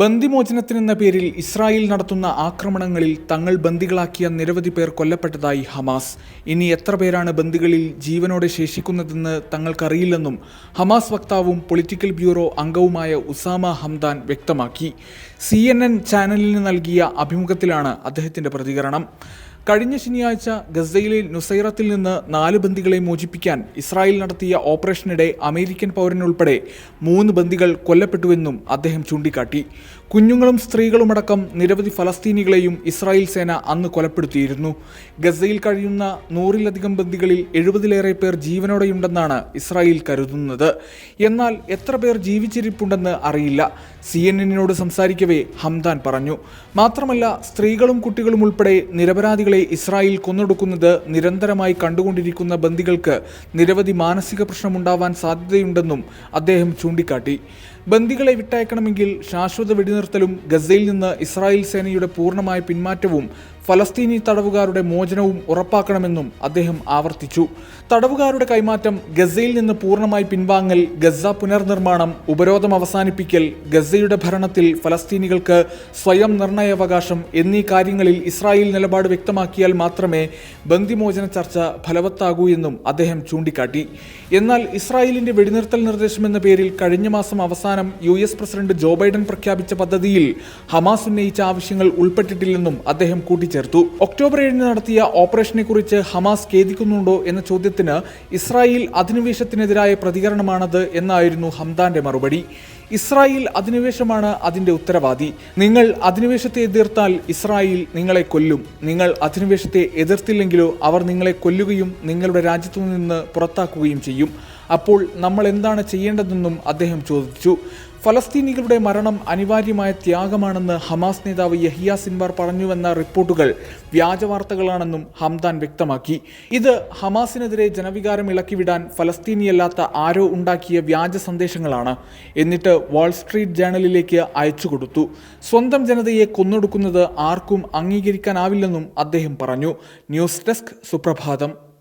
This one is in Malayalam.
ബന്ദിമോചനത്തിനെന്ന പേരിൽ ഇസ്രായേൽ നടത്തുന്ന ആക്രമണങ്ങളിൽ തങ്ങൾ ബന്ദികളാക്കിയ നിരവധി പേർ കൊല്ലപ്പെട്ടതായി ഹമാസ്. ഇനി എത്ര പേരാണ് ബന്ദികളിൽ ജീവനോടെ ശേഷിക്കുന്നതെന്ന് തങ്ങൾക്കറിയില്ലെന്നും ഹമാസ് വക്താവും പൊളിറ്റിക്കൽ ബ്യൂറോ അംഗവുമായ ഉസാമ ഹംദാൻ വ്യക്തമാക്കി. സി ചാനലിന് നൽകിയ അഭിമുഖത്തിലാണ് അദ്ദേഹത്തിന്റെ പ്രതികരണം. കഴിഞ്ഞ ശനിയാഴ്ച ഗസയിലെ നുസൈറത്തിൽ നിന്ന് നാല് ബന്ദികളെ മോചിപ്പിക്കാൻ ഇസ്രായേൽ നടത്തിയ ഓപ്പറേഷനിടെ അമേരിക്കൻ പൗരനുൾപ്പെടെ മൂന്ന് ബന്ദികൾ കൊല്ലപ്പെട്ടുവെന്നും അദ്ദേഹം ചൂണ്ടിക്കാട്ടി. കുഞ്ഞുങ്ങളും സ്ത്രീകളുമടക്കം നിരവധി ഫലസ്തീനികളെയും ഇസ്രായേൽ സേന അന്ന് കൊലപ്പെടുത്തിയിരുന്നു. ഗസയിൽ കഴിയുന്ന നൂറിലധികം ബന്ദികളിൽ എഴുപതിലേറെ പേർ ജീവനോടെയുണ്ടെന്നാണ് ഇസ്രായേൽ കരുതുന്നത്. എന്നാൽ എത്ര പേർ ജീവിച്ചിരിപ്പുണ്ടെന്ന് അറിയില്ല. സി എൻ എന്നിനോട് സംസാരിക്കവേ ഹംദാൻ പറഞ്ഞു. മാത്രമല്ല സ്ത്രീകളും കുട്ടികളും ഉൾപ്പെടെ നിരപരാധികളെ ഇസ്രായേൽ കൊന്നൊടുക്കുന്നത് നിരന്തരമായി കണ്ടുകൊണ്ടിരിക്കുന്ന ബന്ദികൾക്ക് നിരവധി മാനസിക പ്രശ്നമുണ്ടാവാൻ സാധ്യതയുണ്ടെന്നും അദ്ദേഹം ചൂണ്ടിക്കാട്ടി. ബന്ദികളെ വിട്ടയക്കണമെങ്കിൽ ശാശ്വത വെടിനിർത്തലും ഗസയിൽ നിന്ന് ഇസ്രായേൽ സേനയുടെ പൂർണമായ പിന്മാറ്റവും ഫലസ്തീനി തടവുകാരുടെ മോചനവും ഉറപ്പാക്കണമെന്നും അദ്ദേഹം ആവർത്തിച്ചു. തടവുകാരുടെ കൈമാറ്റം ഗസയിൽ നിന്ന് പൂർണമായി പിൻവാങ്ങൽ ഗസ പുനർനിർമ്മാണം ഉപരോധം അവസാനിപ്പിക്കൽ ഗസയുടെ ഭരണത്തിൽ ഫലസ്തീനികൾക്ക് സ്വയം നിർണയാവകാശം എന്നീ കാര്യങ്ങളിൽ ഇസ്രായേൽ നിലപാട് വ്യക്തമാക്കിയാൽ മാത്രമേ ബന്ദിമോചന ചർച്ച ഫലവത്താകൂ എന്നും അദ്ദേഹം ചൂണ്ടിക്കാട്ടി. എന്നാൽ ഇസ്രായേലിന്റെ വെടിനിർത്തൽ നിർദ്ദേശമെന്ന പേരിൽ കഴിഞ്ഞ മാസം അവസാനം U S president Joe Biden പ്രഖ്യാപിച്ച പദ്ധതിയിൽ ഹമാസ് ഉന്നയിച്ച ആവശ്യങ്ങൾ ഉൾപ്പെട്ടിട്ടില്ലെന്നും അദ്ദേഹം കൂട്ടിച്ചേർത്തു. ഒക്ടോബർ ഏഴിന് നടത്തിയ ഓപ്പറേഷനെ കുറിച്ച് ഹമാസ് ഖേദിക്കുന്നുണ്ടോ എന്ന ചോദ്യത്തിന് ഇസ്രായേൽ അധിനിവേശത്തിനെതിരായ പ്രതികരണമാണത് എന്നായിരുന്നു ഹംദാന്റെ മറുപടി. ഇസ്രായേൽ അധിനിവേശമാണ് അതിന്റെ ഉത്തരവാദി. നിങ്ങൾ അധിനിവേശത്തെ എതിർത്താൽ ഇസ്രായേൽ നിങ്ങളെ കൊല്ലും. നിങ്ങൾ അധിനിവേശത്തെ എതിർത്തില്ലെങ്കിലോ അവർ നിങ്ങളെ കൊല്ലുകയും നിങ്ങളുടെ രാജ്യത്തു നിന്ന് പുറത്താക്കുകയും ചെയ്യും. അപ്പോൾ നമ്മൾ എന്താണ് ചെയ്യേണ്ടതെന്നും അദ്ദേഹം ചോദിച്ചു. ഫലസ്തീനികളുടെ മരണം അനിവാര്യമായ ത്യാഗമാണെന്ന് ഹമാസ് നേതാവ് യഹിയ സിൻവാർ പറഞ്ഞുവെന്ന റിപ്പോർട്ടുകൾ വ്യാജവാർത്തകളാണെന്നും ഹംദാൻ വ്യക്തമാക്കി. ഇത് ഹമാസിനെതിരെ ജനവികാരം ഇളക്കിവിടാൻ ഫലസ്തീനിയല്ലാത്ത ആരോ ഉണ്ടാക്കിയ വ്യാജ സന്ദേശങ്ങളാണ് എന്നിട്ട് വാൾസ്ട്രീറ്റ് ജേണലിലേക്ക് അയച്ചു കൊടുത്തു. സ്വന്തം ജനതയെ കൊന്നൊടുക്കുന്നത് ആർക്കും അംഗീകരിക്കാനാവില്ലെന്നും അദ്ദേഹം പറഞ്ഞു. ന്യൂസ് ഡെസ്ക് സുപ്രഭാതം.